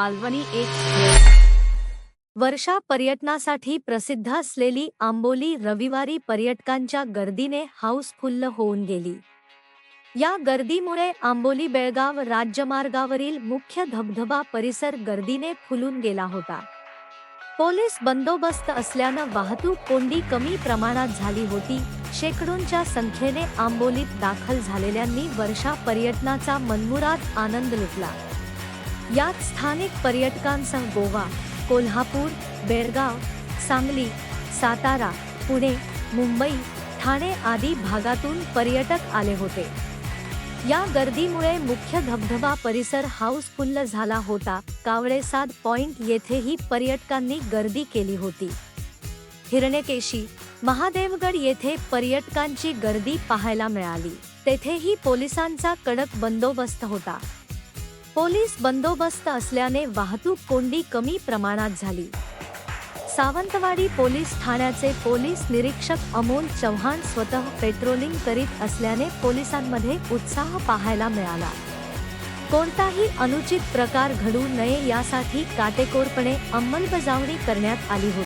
Malvani express वर्षा पर्यटनासाठी प्रसिद्ध असलेली आंबोली रविवारी पर्यटकांच्या गर्दीने हाऊसफुल्ल होऊन गेली. या गर्दीमुळे आंबोली बेळगाव राज्यमार्गावरील मुख्य धबधबा परिसर गर्दीने फुलून गेला होता. पोलीस बंदोबस्त असल्यानं वाहतूक कोंडी कमी प्रमाणात झाली होती. शेकडोंच्या संख्येने आंबोलीत दाखल झालेल्यांनी वर्षा पर्यटनाचा मनमुराद आनंद लुटला. यात स्थानिक पर्यटकांसह गोवा कोल्हापूर बेळगाव सांगली सातारा पुणे मुंबई ठाणे आदी भागातून पर्यटक आले होते. या गर्दीमुळे मुख्य धबधबा परिसर हाऊसफुल्ल झाला होता. कावळेसाद पॉइंट येथेही पर्यटकांनी गर्दी केली होती. हिरणकेशी महादेवगड येथे पर्यटकांची गर्दी पाहायला मिळाली. तेथेही पोलिसांचा कडक बंदोबस्त होता. पोलीस बंदोबस्त असल्याने वाहतूक कोंडी कमी प्रमाणात झाली. सावंतवाडी पोलीस ठाण्याचे पोलीस निरीक्षक अमोल चव्हाण स्वतः पेट्रोलिंग करीत असल्याने पोलिसांमध्ये उत्साह पाहायला मिळाला. कोणताही अनुचित प्रकार घडू नये यासाठी काटेकोरपणे अंमलबजावणी करण्यात आली होती.